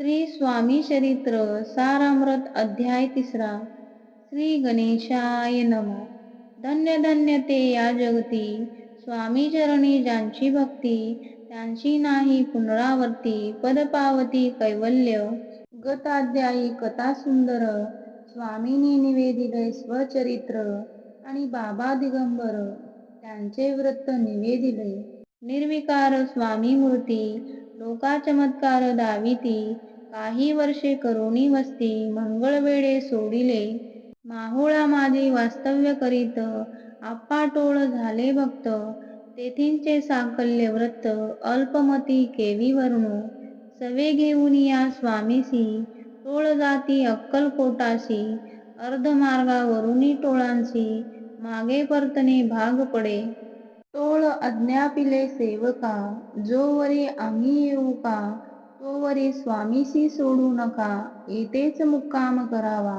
श्री स्वामी चरित्र सारामृत अध्याय तिसरा. श्री गणेशाय नम. धन्य धन्य ते या जगती. स्वामी चरणी ज्यांची भक्ती त्यांची नाही पुनरावर्ती पद पावती कैवल्य गताध्यायी कथा सुंदर. स्वामींनी निवेदिले स्वचरित्र आणि बाबा दिगंबर. त्यांचे व्रत निवेदिले. निर्विकार स्वामी मूर्ती लोका चमत्कार दाविती. काही वर्षे करोनी वस्ती मंगळवेळे सोडिले. माहुळा माझे वास्तव्य करीत आप्पाटोळ झाले भक्त. तेथींचे साकल्य व्रत अल्पमती केवी वर्णू सवे घेऊन या स्वामीसी टोळ जाती अक्कलकोटासी अर्धमार्गावरुनी टोळांशी मागे परतने भाग पडे. तोळ अज्ञापिले सेवका जोवरी आम्ही येऊ का? तोवरी स्वामीशी सोडू नका येथेच मुक्काम करावा.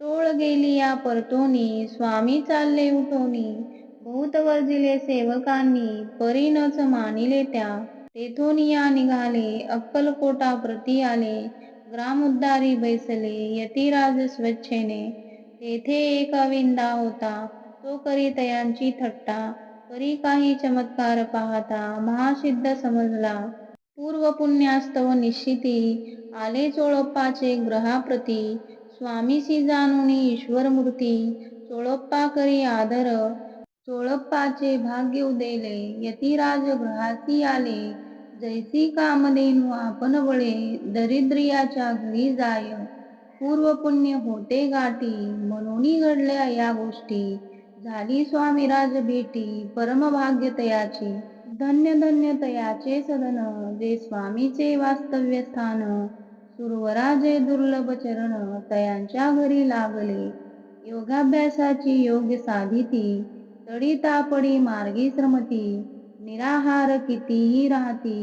टोळ गेली या परतोनी स्वामी चालले उठोनी. बहुत वर्जिले सेवकांनी परीनच मानिले त्या. तेथोनिया निघाले अक्कलकोटा प्रती आले. ग्रामोद्धारी बैसले यतिराज स्वेच्छेने. तेथे एक विंदा होता तो करी तयांची थट्टा. तरी काही चमत्कार पाहता महासिद्ध समजला. पूर्व पुण्यास्तव निश्चिती आले चोळप्पाचे ग्रहाप्रती स्वामीसी जाणुनी ईश्वरमूर्ती चोळप्पा करी आदर चोळप्पाचे भाग्य उदेले यतिराज ग्रहासी आले जैसी कामधेनू आपण वळे दरिद्रियाच्या घरी जाय. पूर्व पुण्य होते गाठी म्हणून घडल्या या गोष्टी. झाली स्वामी राज भेटी परमभाग्य तयाची धन्य धन्य तयाचे सदन जे स्वामीचे वास्तव्य स्थान. सुरवराजे दुर्लभ चरण तयांच्या घरी लागले. योगाभ्यासाची योग्य साधिती तडी तापडी मार्गी श्रमती. निराहार कितीही राहती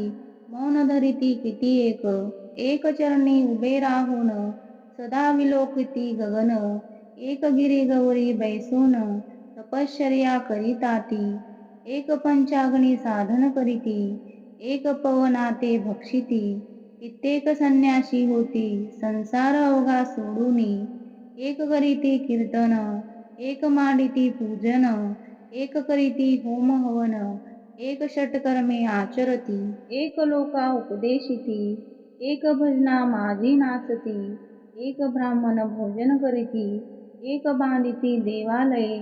मौन धरिती किती एक. एक चरणी उभे राहून सदा विलोकिती गगन. एक गिरी गौरी बैसून तपश्चर्या करिताती एक पंचाग्नी साधन करीती एक पवनाते भक्षिती कित्येक संन्यासी होती संसार अवघा सोडूनी एक करीती कीर्तन एक माडिती पूजन एक करीती होम हवन एक षटकर्मे आचरती एक लोका उपदेशिती एक भजना माझी नाचती एक ब्राह्मण भोजन करीती एक बांधिती देवालये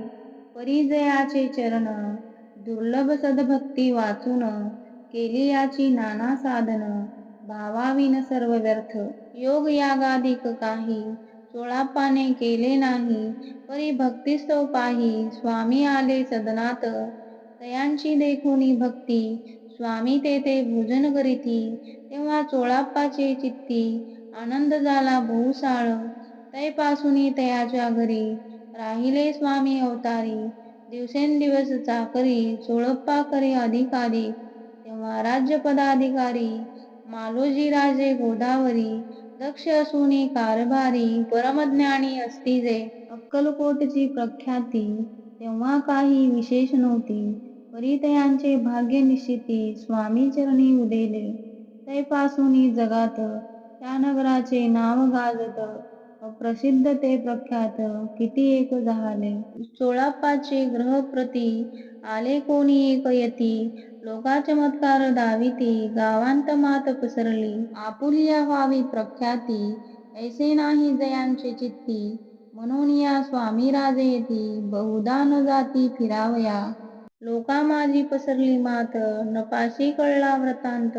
परिजयाचे चरण दुर्लभ सद्भक्ती वाचून केली याची नाना साधन भावाविन सर्व व्यर्थ. योग यागाधिक काही चोळाप्पाने केले नाही परी भक्तिस्तव पाही स्वामी आले सदनात तयांची देखुनी भक्ती स्वामी तेथे भोजन करीती. तेव्हा चोळाप्पाचे चित्ती आनंद झाला बहुसाळ. तैपासुनी तयाच्या घरी राहिले स्वामी अवतारी. दिवसेंदिवस चाकरी चोळप्पा करे अधिकारी. तेव्हा राज्यपदाधिकारी मालोजी राजे गोदावरी दक्ष असुनी कारभारी परमज्ञानी असती जे अक्कलकोटची प्रख्याती. तेव्हा काही विशेष नव्हती. परितयांचे भाग्य निश्चिती स्वामी चरणी उदेले. तैपासून जगात त्या नगराचे नाव गाजत प्रसिद्ध ते प्रख्यात किती एक झाले सोळा पाचशे ग्रह प्रती आले कोणी एक यती. लोका चमत्कार दाविती गावांत मात पसरली. आपुल्या व्हावी प्रख्याती ऐसे नाही जयांचे चित्ती. म्हणून या स्वामी राजे येती बहुधा न जाती फिरावया. लोका माझी पसरली मात नपाशी कळला वृत्तांत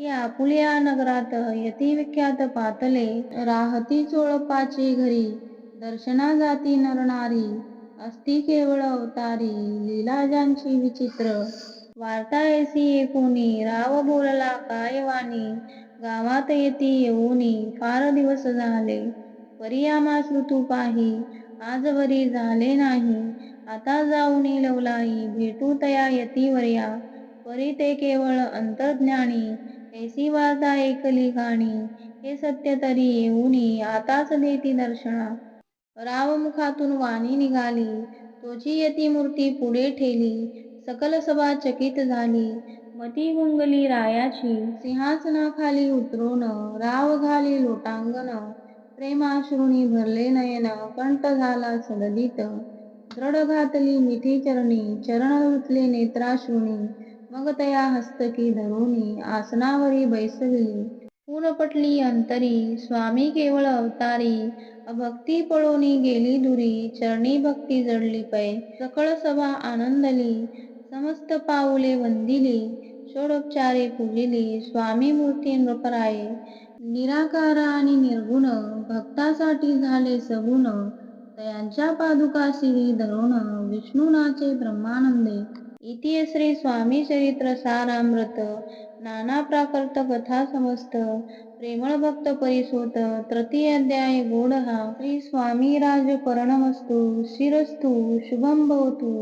या आपुल्या नगरात यती विख्यात पातले राहती चोळपाची घरी दर्शना जाती नरणारी असती केवळ अवतारी लीलाजांची विचित्र. वार्ता ऐसी ऐकुनी राव बोलला काय वाणी? गावात येती येऊनी फार दिवस झाले. परियामास ऋतू पाही आजवरी झाले नाही. आता जाऊनी लवलाई भेटू तया यतीवर्या. परी ते केवळ अंतर्ज्ञानी ऐसी वाचा ऐकली काणी हे सत्य तरी येऊनी आताच देती दर्शना. राव मुखातून वाणी निघाली तोची यती मूर्ती पुढे ठेली सकल सभा चकित झाली. मती गुंगली रायाची सिंहासनाखाली उतरून राव घाली लोटांगण. प्रेमाश्रुनी भरले नयन कंठ झाला सदलित दृढ घातली मिठी चरणी चरण उतले नेत्राश्रुणी मग तया हस्तकी धरुणी आसनावरी बैसविली ऊन पटली अंतरी स्वामी केवळ अवतारी अभक्ती पळोनी गेली दुरी चरणी भक्ती जडली पै सकळ सभा आनंदली समस्त पाऊले वंदिली षोडोपचारे पूजिली स्वामी मूर्ती नृपराये निराकार आणि निर्गुण भक्तासाठी झाले सगुण तयांच्या पादुका शिरी धरुण विष्णुनाचे ब्रह्मानंदे इति श्री स्वामी चरित्र सारामृत नाना प्राकृत कथा समस्त प्रेमळ भक्त परिसोत तृतीय अध्याय गोडहा श्री स्वामीराज परणमस्तु शिरस्तु शुभम भवतु.